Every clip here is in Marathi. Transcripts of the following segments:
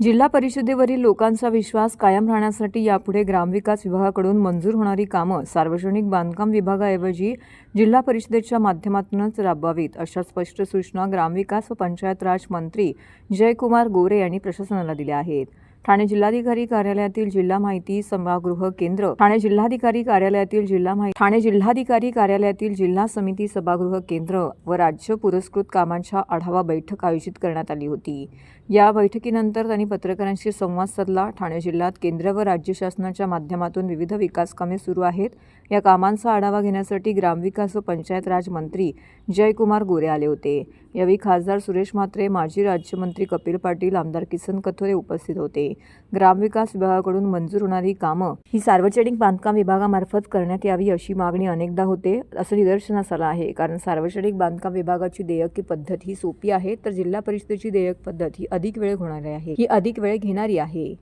जिल्हा परिषदेवरील लोकांचा विश्वास कायम राहण्यासाठी यापुढे ग्रामविकास विभागाकडून मंजूर होणारी कामं सार्वजनिक बांधकाम विभागाऐवजी जिल्हा परिषदेच्या माध्यमातूनच राबवावीत अशा स्पष्ट सूचना ग्रामविकास व पंचायत राज मंत्री जयकुमार गोरे यांनी प्रशासनाला दिल्या आहेत. ठाणे जिल्हाधिकारी कार्यालयातील जिल्हा माहिती सभागृह केंद्र ठाणे जिल्हाधिकारी कार्यालयातील जिल्हा माहिती ठाणे जिल्हाधिकारी कार्यालयातील जिल्हा समिती सभागृह केंद्र व राज्य पुरस्कृत कामांच्या आढावा बैठक आयोजित करण्यात आली होती. या बैठकीनंतर त्यांनी पत्रकारांशी संवाद साधला. ठाणे जिल्ह्यात केंद्र व राज्य शासनाच्या माध्यमातून विविध विकास कामे सुरू आहेत. या कामांचा आढावा घेण्यासाठी ग्रामविकास व पंचायत राज मंत्री जयकुमार गोरे आले होते. यावेळी खासदार सुरेश म्हात्रे माजी राज्यमंत्री कपिल पाटील आमदार किसन कथोरे उपस्थित होते. ग्रामविकास विभागाकडून मंजूर होणारी कामं ही सार्वजनिक बांधकाम विभागामार्फत करण्यात यावी अशी मागणी अनेकदा होते असं निदर्शनास आलं आहे. कारण सार्वजनिक बांधकाम विभागाची देयकी पद्धत ही सोपी आहे तर जिल्हा परिषदेची देयक पद्धत ही अधिक वेळ होणारी आहे. ही अधिक वेळ घेणारी आहे.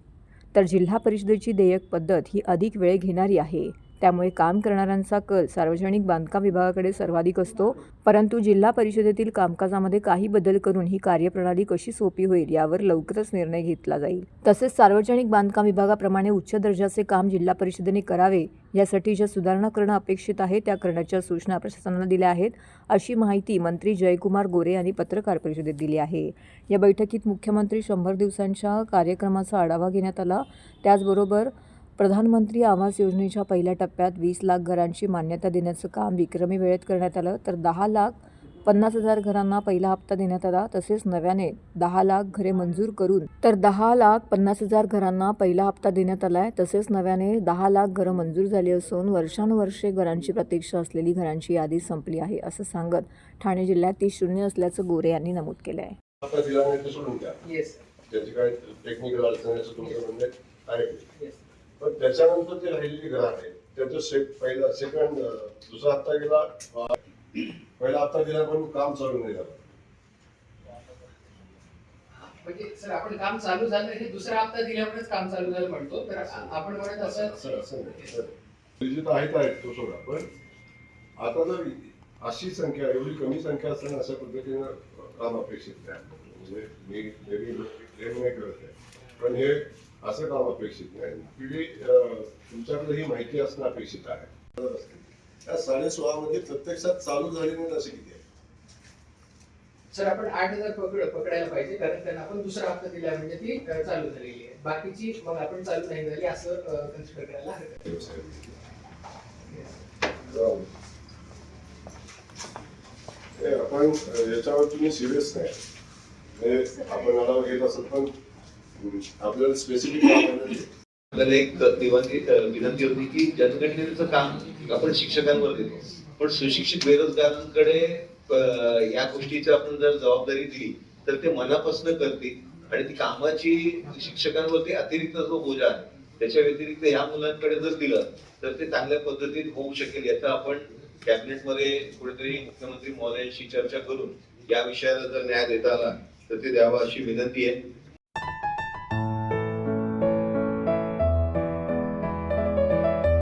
तर जिल्हा परिषदेची देयक पद्धत ही अधिक वेळ घेणारी आहे. त्यामुळे काम करणाऱ्यांचा कल सार्वजनिक बांधकाम विभागाकडे सर्वाधिक असतो. परंतु जिल्हा परिषदेतील कामकाजामध्ये काही बदल करून ही कार्यप्रणाली कशी सोपी होईल यावर लवकरच निर्णय घेतला जाईल. तसेच सार्वजनिक बांधकाम विभागाप्रमाणे उच्च दर्जाचे काम जिल्हा परिषदेने करावे यासाठी ज्या सुधारणा करणं अपेक्षित आहे त्या करण्याच्या सूचना प्रशासनाला दिल्या आहेत. अशी माहिती मंत्री जयकुमार गोरे यांनी पत्रकार परिषदेत दिली आहे. या बैठकीत मुख्यमंत्री शंभर दिवसांच्या कार्यक्रमाचा आढावा घेण्यात आला. त्याचबरोबर प्रधानमंत्री आवास योजनेच्या पहिल्या टप्प्यात वीस लाख घरांची मान्यता देण्याचं काम विक्रमी वेळेत करण्यात आलं तर दहा लाख पन्नास हजार घरांना पहिला हप्ता देण्यात आला तसेच नव्याने दहा लाख घरे मंजूर करून तर दहा लाख पन्नास हजार घरांना पहिला हप्ता देण्यात आलाय तसेच नव्याने दहा लाख घरं मंजूर झाली असून वर्षानुवर्षे घरांची प्रतीक्षा असलेली घरांची यादी संपली आहे असं सांगत ठाणे जिल्ह्यात ती शून्य असल्याचं गोरे यांनी नमूद केलं आहे म्हणजे आहे पण त्याच्यानंतर जे राहिलेली घरं आहेत त्याचं से पहिला सेकंड दुसरा हप्ता गेला पहिला हप्ता दिला पण काम चालू नाही झालं म्हणजे सर आपण काम चालू झालं हे दुसरा हप्ता दिल्यामुळेच काम चालू झालं म्हणतो तर आपण म्हणत असं असं नाही सर. तर आहेत आहेत तो सोडा पण आता जर अशी संख्या एवढी कमी संख्या असताना अशा पद्धतीनं काम अपेक्षित नाही म्हणजे मी मेबी क्लेम नाही करत आहे पण हे असं काम अपेक्षित नाही. अं, तुमच्याकडे ही माहिती असणं अपेक्षित आहे. त्या साडे सोळा मध्ये प्रत्यक्षात चालू झाली नाही असे किती आहे? सर आपण आठ हजार पकड पकडायला पाहिजे कारण त्यांना आपण दुसरा हप्ता दिला म्हणजे ती चालू झालेली आहे. बाकीची मग आपण चालू नाही झाली असं कन्सिडर करायला हरकत आपण याच्यावर तुम्ही सिरियस नाही. आपण आढावा घेत असेल पण आपल्याला स्पेसिफिक आपल्याला एक विनंती होती की जनगणनेचं काम आपण शिक्षकांवर देतो. पण सुशिक्षित बेरोजगारांकडे या गोष्टीची आपण जर जबाबदारी दिली तर ते मनापासून करतील. आणि ती कामाची शिक्षकांवरती अतिरिक्त जो बोजा आहे त्याच्या व्यतिरिक्त या मुलांकडे जर दिलं तर ते चांगल्या पद्धतीत होऊ शकेल याचा आपण कॅबिनेटमध्ये कुठेतरी मुख्यमंत्री महोदयांशी चर्चा करून या विषयाला जर न्याय देता आला तर ते द्यावा अशी विनंती आहे.